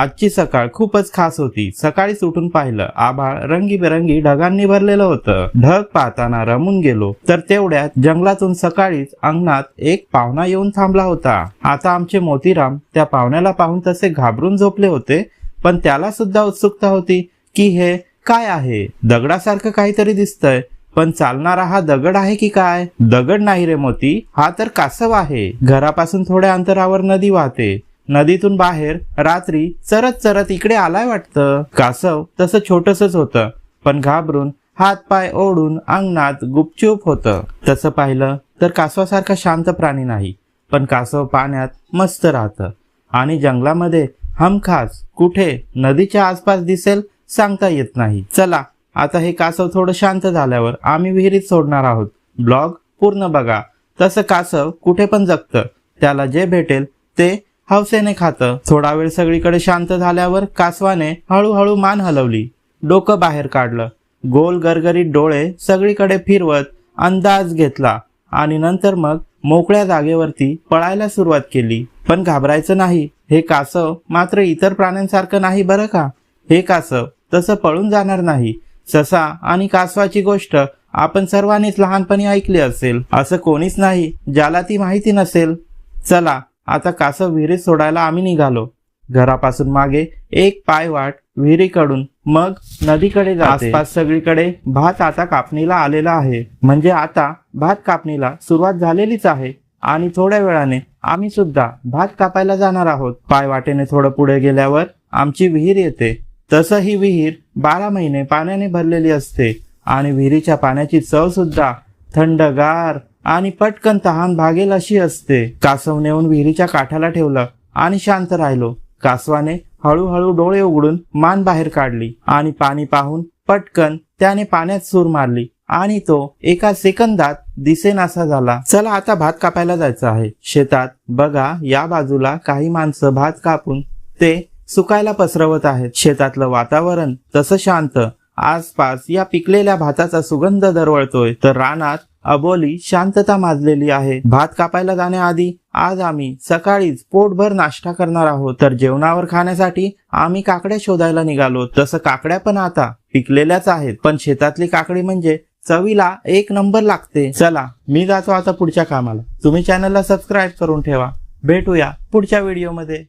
आजची सकाळ खूपच खास होती. सकाळीच उठून पाहिलं आभाळ रंगीबेरंगी ढगांनी भरलेलं होतं. ढग पाहताना रमून गेलो तर तेवढ्यात जंगलातून सकाळीच अंगणात एक पाहुणा येऊन थांबला होता. आता आमचे मोतीराम त्या पाहुण्याला पाहून तसे घाबरून झोपले होते पण त्याला सुद्धा उत्सुकता होती की हे काय आहे? दगडासारखं काहीतरी दिसतंय पण चालणारा हा दगड आहे की काय? दगड नाही रे मोती हा तर कासव आहे. घरापासून थोड्या अंतरावर नदी वाहते. नदीतून बाहेर रात्री चरत चरत इकडे आलाय वाटतं. कासव तसं छोटसच होतं पण घाबरून हात पाय ओढून अंगणात गुपचूप होतं. तसं पाहिलं तर कासवासारखा शांत प्राणी नाही पण कासव पाण्यात मस्त राहतं. आणि जंगलामध्ये हमखास कुठे नदीच्या आसपास दिसेल सांगता येत नाही. चला आता हे कासव थोडं शांत झाल्यावर आम्ही विहिरीत सोडणार आहोत. ब्लॉग पूर्ण बघा. तसं कासव कुठे पण जगतं. त्याला जे भेटेल ते हौसेने खातं. थोडा वेळ सगळीकडे शांत झाल्यावर कासवाने हळूहळू मान हलवली. डोकं बाहेर काढलं. गोल गरगरीत डोळे सगळीकडे फिरवत अंदाज घेतला. आणि नंतर मग मोकळ्या जागेवरती पळायला सुरुवात केली. पण घाबरायचं नाही. हे कासव मात्र इतर प्राण्यांसारखं नाही बरं का? हे कासव तसं पळून जाणार नाही. ससा आणि कासवाची गोष्ट आपण सर्वांनीच लहानपणी ऐकली असेल. असं कोणीच नाही ज्याला ती माहिती नसेल. चला आता कासव विहिरीत सोडायला आम्ही निघालो. घरापासून मागे एक पाय वाट विहिरीकडून. मग नदीकडे जाते आसपास सगळीकडे भात आता कापणीला आलेला आहे. म्हणजे आता भात कापणीला सुरुवात झालेलीच आहे. आणि थोड्या वेळाने आम्ही सुद्धा भात कापायला जाणार आहोत. पाय वाटेने थोडं पुढे गेल्यावर आमची विहीर येते. तसं ही विहीर बारा महिने पाण्याने भरलेली असते. आणि विहिरीच्या पाण्याची चव सुद्धा थंडगार आणि पटकन तहान भागेल अशी असते. कासव नेऊन विहिरीच्या काठाला ठेवलं आणि शांत राहिलो. कासवाने हळूहळू डोळे उघडून मान बाहेर काढली आणि पाणी पाहून पटकन त्याने पाण्यात सूर मारली आणि तो एका सेकंदात दिसेनासा झाला. चला आता भात कापायला जायचं आहे. शेतात बघा या बाजूला काही माणसं भात कापून ते सुकायला पसरवत आहेत. शेतातलं वातावरण तसं शांत. आसपास या पिकलेल्या भाताचा सुगंध दरवळतोय. तर रानात अबोली शांतता माजलेली आहे. भात कापायला जाण्याआधी आज आम्ही सकाळीच पोटभर नाश्ता करणार आहोत. तर जेवणावर खाण्यासाठी आम्ही काकड्या शोधायला निघालो. तसं काकड्या पण आता पिकलेल्याच आहेत. पण शेतातली काकडी म्हणजे चवीला एक नंबर लागते. चला मी जातो आता पुढच्या कामाला. तुम्ही चॅनलला सबस्क्राईब करून ठेवा. भेटूया पुढच्या व्हिडिओमध्ये